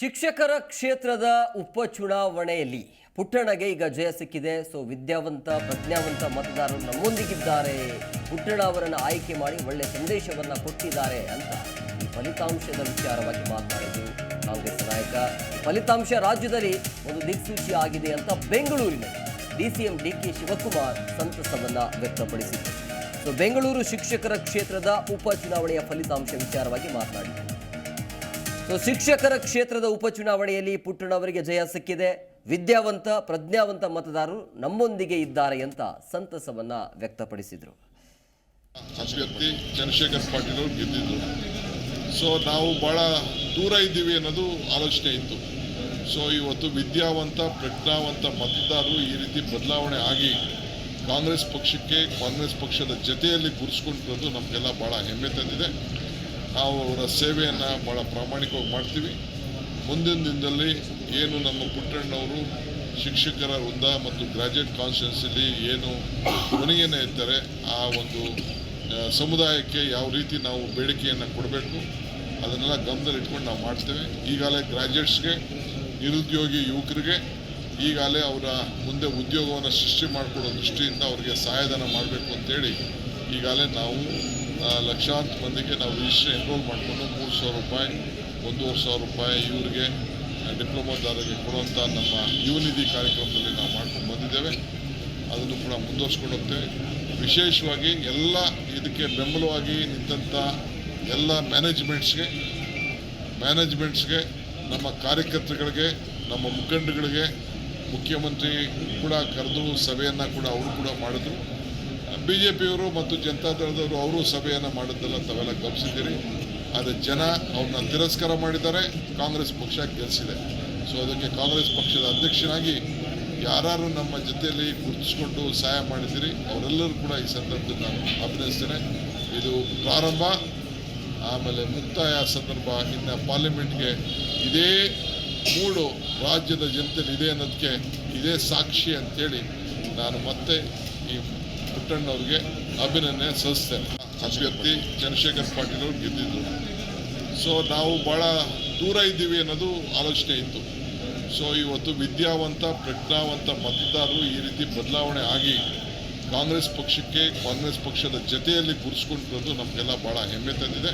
ಶಿಕ್ಷಕರ ಕ್ಷೇತ್ರದ ಉಪಚುನಾವಣೆಯಲ್ಲಿ ಪುಟ್ಟಣಗೆ ಈಗ ಜಯ ಸಿಕ್ಕಿದೆ. ಸೊ, ವಿದ್ಯಾವಂತ, ಪ್ರಜ್ಞಾವಂತ ಮತದಾರರು ನಮ್ಮೊಂದಿಗಿದ್ದಾರೆ ಪುಟ್ಟಣ ಅವರನ್ನು ಆಯ್ಕೆ ಮಾಡಿ ಒಳ್ಳೆ ಸಂದೇಶವನ್ನು ಕೊಟ್ಟಿದ್ದಾರೆ ಅಂತ ಈ ಫಲಿತಾಂಶದ ವಿಚಾರವಾಗಿ ಮಾತನಾಡಿದ್ದು ಕಾಂಗ್ರೆಸ್ ನಾಯಕ. ಫಲಿತಾಂಶ ರಾಜ್ಯದಲ್ಲಿ ಒಂದು ದಿಕ್ಸೂಚಿ ಆಗಿದೆ ಅಂತ ಬೆಂಗಳೂರಿನಲ್ಲಿ ಡಿಸಿಎಂ ಡಿ ಕೆ ಶಿವಕುಮಾರ್ ಸಂತಸವನ್ನು ವ್ಯಕ್ತಪಡಿಸಿದರು. ಸೊ, ಬೆಂಗಳೂರು ಶಿಕ್ಷಕರ ಕ್ಷೇತ್ರದ ಉಪಚುನಾವಣೆಯ ಫಲಿತಾಂಶ ವಿಚಾರವಾಗಿ ಮಾತನಾಡಿದರು ಸೊ ಶಿಕ್ಷಕರ ಕ್ಷೇತ್ರದ ಉಪಚುನಾವಣೆಯಲ್ಲಿ ಪುಟ್ಟಣ್ಣವರಿಗೆ ಜಯ ಸಿಕ್ಕಿದೆ. ವಿದ್ಯಾವಂತ, ಪ್ರಜ್ಞಾವಂತ ಮತದಾರರು ನಮ್ಮೊಂದಿಗೆ ಇದ್ದಾರೆ ಅಂತ ಸಂತಸವನ್ನ ವ್ಯಕ್ತಪಡಿಸಿದರು. ಅಭ್ಯರ್ಥಿ ಚಂದ್ರಶೇಖರ್ ಪಾಟೀಲ್ ಅವರು ಗೆದ್ದಿದ್ರು. ಸೊ ನಾವು ಭಾಳ ದೂರ ಇದ್ದೀವಿ ಅನ್ನೋದು ಆಲೋಚನೆ ಇತ್ತು. ಸೊ ಇವತ್ತು ವಿದ್ಯಾವಂತ, ಪ್ರಜ್ಞಾವಂತ ಮತದಾರರು ಈ ರೀತಿ ಬದಲಾವಣೆ ಆಗಿ ಕಾಂಗ್ರೆಸ್ ಪಕ್ಷಕ್ಕೆ ಕಾಂಗ್ರೆಸ್ ಪಕ್ಷದ ಜೊತೆಯಲ್ಲಿ ಗುರುಸ್ಕೊಂಡಿರೋದು ನಮಗೆಲ್ಲ ಭಾಳ ಹೆಮ್ಮೆ ತಂದಿದೆ. ನಾವು ಅವರ ಸೇವೆಯನ್ನು ಭಾಳ ಪ್ರಾಮಾಣಿಕವಾಗಿ ಮಾಡ್ತೀವಿ. ಮುಂದಿನ ದಿನದಲ್ಲಿ ಏನು ನಮ್ಮ ಪುಟ್ಟಣ್ಣವರು ಶಿಕ್ಷಕರ ವೃಂದ ಮತ್ತು ಗ್ರಾಜ್ಯುಯೇಟ್ ಕಾನ್ಸ್ಟಿಟ್ಯೂನ್ಸಿಲಿ ಏನು ಕೊನೆಯನ್ನು ಇರ್ತಾರೆ ಆ ಒಂದು ಸಮುದಾಯಕ್ಕೆ ಯಾವ ರೀತಿ ನಾವು ಬೇಡಿಕೆಯನ್ನು ಕೊಡಬೇಕು, ಅದನ್ನೆಲ್ಲ ಗಮನದಲ್ಲಿ ಇಟ್ಕೊಂಡು ನಾವು ಮಾಡ್ತೇವೆ. ಈಗಾಗಲೇ ಗ್ರಾಜ್ಯುಯೇಟ್ಸ್ಗೆ ನಿರುದ್ಯೋಗಿ ಯುವಕರಿಗೆ, ಈಗಾಗಲೇ ಅವರ ಮುಂದೆ ಉದ್ಯೋಗವನ್ನು ಸೃಷ್ಟಿ ಮಾಡಿಕೊಡೋ ದೃಷ್ಟಿಯಿಂದ ಅವರಿಗೆ ಸಹಾಯಧನ ಮಾಡಬೇಕು ಅಂತೇಳಿ ಈಗಾಗಲೇ ನಾವು ಲಕ್ಷಾಂತರ ಮಂದಿಗೆ ನಾವು ರಿಜಿಸ್ಟ್ರ್ ಎನ್ರೋಲ್ ಮಾಡಿಕೊಂಡು ಮೂರು ಸಾವಿರ ರೂಪಾಯಿ, ಒಂದೂವರೆ ಸಾವಿರ ರೂಪಾಯಿ ಇವರಿಗೆ ಡಿಪ್ಲೊಮಾದಾರರಿಗೆ ಕೊಡುವಂಥ ನಮ್ಮ ಯುವನಿಧಿ ಕಾರ್ಯಕ್ರಮದಲ್ಲಿ ನಾವು ಮಾಡ್ಕೊಂಡು ಬಂದಿದ್ದೇವೆ. ಅದನ್ನು ಕೂಡ ಮುಂದುವರ್ಸ್ಕೊಂಡು ವಿಶೇಷವಾಗಿ ಎಲ್ಲ ಇದಕ್ಕೆ ಬೆಂಬಲವಾಗಿ ನಿಂತಹ ಎಲ್ಲ ಮ್ಯಾನೇಜ್ಮೆಂಟ್ಸ್ಗೆ ಮ್ಯಾನೇಜ್ಮೆಂಟ್ಸ್ಗೆ ನಮ್ಮ ಕಾರ್ಯಕರ್ತರುಗಳಿಗೆ, ನಮ್ಮ ಮುಖಂಡಗಳಿಗೆ ಮುಖ್ಯಮಂತ್ರಿ ಕೂಡ ಕರೆದು ಸಭೆಯನ್ನು ಕೂಡ ಅವರು ಕೂಡ ಮಾಡಿದ್ರು. ಬಿ ಜೆ ಪಿಯವರು ಮತ್ತು ಜನತಾದಳದವರು ಅವರು ಸಭೆಯನ್ನು ಮಾಡಿದ್ದೆಲ್ಲ ತಾವೆಲ್ಲ ಗಮನಿಸಿದ್ದೀರಿ ಆದರೆ ಜನ ಅವ್ರನ್ನ ತಿರಸ್ಕಾರ ಮಾಡಿದ್ದಾರೆ, ಕಾಂಗ್ರೆಸ್ ಪಕ್ಷ ಗೆಲ್ಲಿಸಿದೆ ಸೊ ಅದಕ್ಕೆ ಕಾಂಗ್ರೆಸ್ ಪಕ್ಷದ ಅಧ್ಯಕ್ಷನಾಗಿ ಯಾರು ನಮ್ಮ ಜೊತೆಯಲ್ಲಿ ಗುರುತಿಸ್ಕೊಂಡು ಸಹಾಯ ಮಾಡಿದ್ದೀರಿ, ಅವರೆಲ್ಲರೂ ಕೂಡ ಈ ಸಂದರ್ಭದಲ್ಲಿ ನಾನು ಅಭಿನಯಿಸ್ತೇನೆ ಇದು ಪ್ರಾರಂಭ, ಆಮೇಲೆ ಮುಕ್ತಾಯ ಸಂದರ್ಭ, ಇನ್ನು ಪಾರ್ಲಿಮೆಂಟ್ಗೆ ಇದೇ ಮೂಡು ರಾಜ್ಯದ ಜನತೆಯಲ್ಲಿ ಇದೆ ಅನ್ನೋದಕ್ಕೆ ಇದೇ ಸಾಕ್ಷಿ ಅಂತೇಳಿ ನಾನು ಮತ್ತೆ ಈ ಪುಟ್ಟಣ್ಣವ್ರಿಗೆ ಅಭಿನಂದನೆ, ಸಲ್ಲಿಸ್ತೇನೆ. ಅಭ್ಯರ್ಥಿ ಚಂದ್ರಶೇಖರ್ ಪಾಟೀಲ್ ಅವರು ಗೆದ್ದಿದ್ದರು ಸೊ ನಾವು ಭಾಳ ದೂರ ಇದ್ದೀವಿ ಅನ್ನೋದು ಆಲೋಚನೆ ಇತ್ತು. ಸೊ ಇವತ್ತು ವಿದ್ಯಾವಂತ, ಪ್ರಜ್ಞಾವಂತ ಮತದಾರರು ಈ ರೀತಿ ಬದಲಾವಣೆ ಆಗಿ ಕಾಂಗ್ರೆಸ್ ಪಕ್ಷಕ್ಕೆ, ಕಾಂಗ್ರೆಸ್ ಪಕ್ಷದ ಜೊತೆಯಲ್ಲಿ ಗುರುಸ್ಕೊಂಡಿರೋದು ನಮಗೆಲ್ಲ ಭಾಳ ಹೆಮ್ಮೆ ತಂದಿದೆ.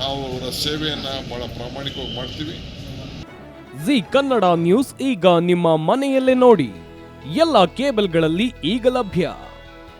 ನಾವು ಅವರ ಸೇವೆಯನ್ನು ಭಾಳ ಪ್ರಾಮಾಣಿಕವಾಗಿ ಮಾಡ್ತೀವಿ. ಜಿ ಕನ್ನಡ ನ್ಯೂಸ್ ಈಗ ನಿಮ್ಮ ಮನೆಯಲ್ಲೇ ನೋಡಿ. ಎಲ್ಲ ಕೇಬಲ್ಗಳಲ್ಲಿ ಈಗ ಲಭ್ಯ.